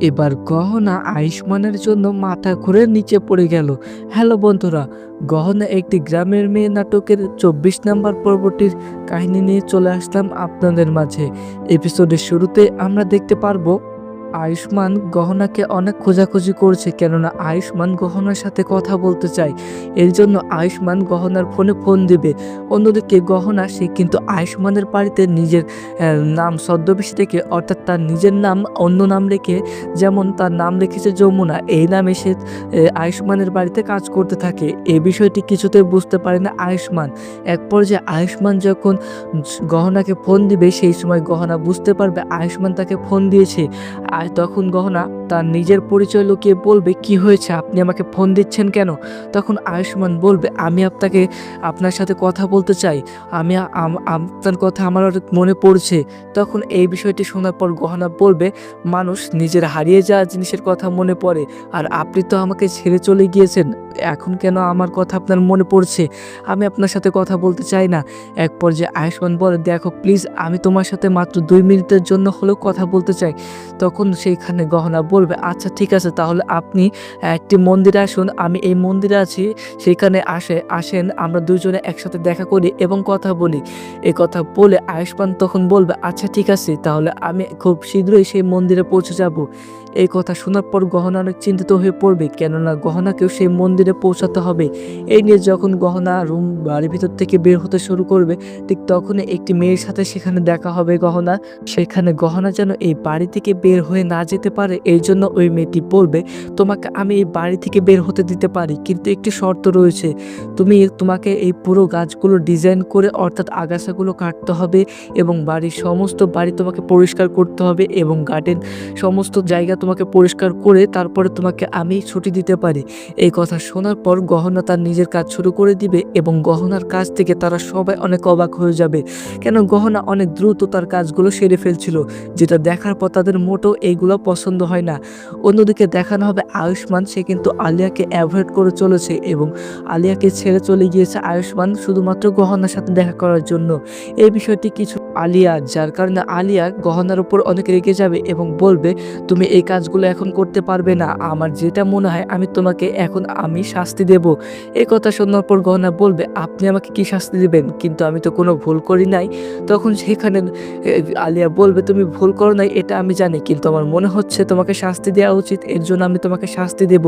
এবার গহনা আয়ুষ্মানের জন্য মাথা ঘুরে নিচে পড়ে গেল। হ্যালো বন্ধুরা, গহনা একটি গ্রামের মেয়ে নাটকের চব্বিশ নম্বর পর্বটির কাহিনী নিয়ে চলে আসলাম আপনাদের মাঝে। এপিসোডের শুরুতে আমরা দেখতে পারব আয়ুষ্মান গহনাকে অনেক খোঁজাখুঁজি করছে কেননা আয়ুষ্মান গহনার সাথে কথা বলতে চায়। এর জন্য আয়ুষ্মান গহনার ফোনে ফোন দিবে। অন্যদিকে গহনা, সে কিন্তু আয়ুষ্মানের বাড়িতে নিজের নাম ছদ্মবেশী রেখে, অর্থাৎ তার নিজের নাম অন্য নাম রেখে, যেমন তার নাম রেখেছে যমুনা, এই নামে সে আয়ুষ্মানের বাড়িতে কাজ করতে থাকে। এ বিষয়টি কিছুতেই বুঝতে পারে না আয়ুষ্মান। এক পর্যায়ে আয়ুষ্মান যখন গহনাকে ফোন দিবে, সেই সময় গহনা বুঝতে পারবে আয়ুষ্মান তাকে ফোন দিয়েছে। আর তখন গহনা তার নিজের পরিচয় লুকিয়ে বলবে, কি হয়েছে? আপনি আমাকে ফোন দিচ্ছেন কেন? তখন আয়ুষ্মান বলবে, আমি আপনাকে, আপনার সাথে কথা বলতে চাই। আমি আপনার কথা আমার মনে পড়ছে। তখন এই বিষয়টি শোনার পর গহনা বলবে, মানুষ নিজের হারিয়ে যাওয়া জিনিসের কথা মনে পড়ে, আর আপনি তো আমাকে ছেড়ে চলে গিয়েছেন। এখন কেন আমার কথা আপনার মনে পড়ছে? আমি আপনার সাথে কথা বলতে চাই না। এক পর্যায়ে আয়ুষ্মান বলে, দেখো প্লিজ আমি তোমার সাথে মাত্র দুই মিনিটের জন্য হলেও কথা বলতে চাই। তখন সেইখানে গহনা বলবে আচ্ছা ঠিক আছে, তাহলে আপনি একটি মন্দিরে আসুন, আমি এই মন্দিরে আছি, সেইখানে আসে, আসেন, আমরা দুজনে একসাথে দেখা করি এবং কথা বলি। এ কথা বলে আয়ুষ্মান তখন বলবে আচ্ছা ঠিক আছে, তাহলে আমি খুব শীঘ্রই সেই মন্দিরে পৌঁছে যাব। এই কথা শোনার পর গহনা অনেক চিন্তিত হয়ে পড়বে, কেননা গহনাকেও সেই মন্দিরে পৌঁছাতে হবে। এই নিয়ে যখন গহনা রুম বাড়ির ভিতর থেকে বের হতে শুরু করবে, ঠিক তখনই একটি মেয়ের সাথে সেখানে দেখা হবে গহনা। সেখানে গহনা যেন এই বাড়ি থেকে বের হয়ে না যেতে পারে এই জন্য ওই মেয়েটি বলবে, তোমাকে আমি এই বাড়ি থেকে বের হতে দিতে পারি, কিন্তু একটি শর্ত রয়েছে। তুমি তোমাকে এই পুরো গাছগুলো ডিজাইন করে, অর্থাৎ আগাছাগুলো কাটতে হবে এবং বাড়ির সমস্ত বাড়ি তোমাকে পরিষ্কার করতে হবে এবং গার্ডেন সমস্ত জায়গা তোমাকে পরিষ্কার করে তারপরে তোমাকে আমি ছুটি দিতে পারি। এই কথা শোনার পর গহনা তার নিজের কাজ শুরু করে দিবে এবং গহনার কাজ থেকে তারা সবাই অনেক অবাক হয়ে যাবে। কেন গহনা অনেক দ্রুত তার কাজগুলো সেরে ফেলছিল, যেটা দেখার পর তাদের মোটেও এইগুলো পছন্দ হয় না। অন্যদিকে দেখানো হবে আয়ুষ্মান, সে কিন্তু আলিয়াকে অ্যাভয়েড করে চলেছে এবং আলিয়াকে ছেড়ে চলে গিয়েছে আয়ুষ্মান শুধুমাত্র গহনার সাথে দেখা করার জন্য। এই বিষয়টি কিছু আলিয়া, যার কারণে আলিয়া গহনার উপর অনেক রেগে যাবে এবং বলবে, তুমি এই কাজগুলো এখন করতে পারবে না। আমার যেটা মনে হয়, আমি তোমাকে এখন আমি শাস্তি দেব। এই কথা শোনার পর গহনা বলবে, আপনি আমাকে কি শাস্তি দেবেন? কিন্তু আমি তো কোনো ভুল করি নাই। তখন সেখানে আলিয়া বলবে, তুমি ভুল করো নাই, এটা আমি জানি, কিন্তু আমার মনে হচ্ছে তোমাকে শাস্তি দেওয়া উচিত, এর জন্য আমি তোমাকে শাস্তি দেব।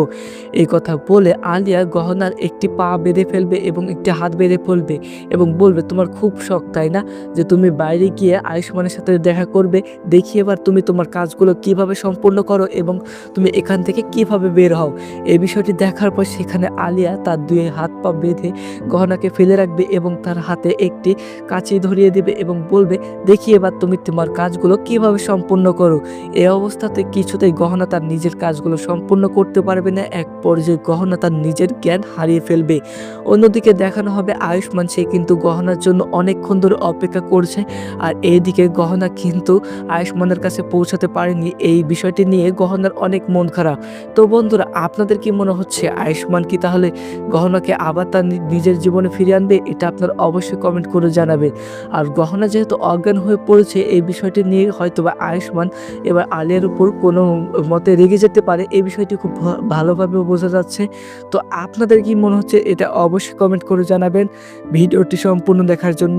এই কথা বলে আলিয়া গহনার একটি পা বেঁধে ফেলবে এবং একটি হাত বেঁধে ফেলবে এবং বলবে, তোমার খুব শখ, তাই না? যে তুমি বাইরে গিয়ে আয়ুষ্মানের সাথে দেখা করবে দেখি এবার তুমি তোমার কাজগুলো কীভাবে সম্পূর্ণ করো এবং তুমি এখান থেকে কীভাবে বের হও। এই বিষয়টি দেখার পর সেখানে আলিয়া তার দুই হাত পা বেঁধে গহনাকে ফেলে রাখবে এবং তার হাতে একটি কাঁচি ধরিয়ে দেবে এবং বলবে দেখি এবার তুমি তোমার কাজগুলো কীভাবে সম্পূর্ণ করো। এই অবস্থাতে কিছুতেই গহনা তার নিজের কাজগুলো সম্পূর্ণ করতে পারবে না। এক পর্যায়ে গহনা তার নিজের জ্ঞান হারিয়ে ফেলবে। অন্যদিকে দেখানো হবে আয়ুষ্মান, সে কিন্তু গহনার জন্য অনেকক্ষণ ধরে অপেক্ষা করছে। আর এইদিকে গহনা কিন্তু আয়ুষ্মানের কাছে পৌঁছাতে পারেনি। এই বিষয়টি নিয়ে গহনার অনেক মন খারাপ। তো বন্ধুরা, আপনাদের কি মনে হচ্ছে? আয়ুষ্মান কি তাহলে গহনাকে আবার তার নিজের জীবনে ফিরিয়ে আনবে? এটা আপনার অবশ্যই কমেন্ট করে জানাবেন। আর গহনা যেহেতু অজ্ঞান হয়ে পড়েছে, এই বিষয়টি নিয়ে হয়তো বা আয়ুষ্মান এবার আলিয়ার উপর কোনো মতে রেগে যেতে পারে। এই বিষয়টি খুব ভালোভাবে বোঝা যাচ্ছে। তো আপনাদের কি মনে হচ্ছে? এটা অবশ্যই কমেন্ট করে জানাবেন। ভিডিওটি সম্পূর্ণ দেখার জন্য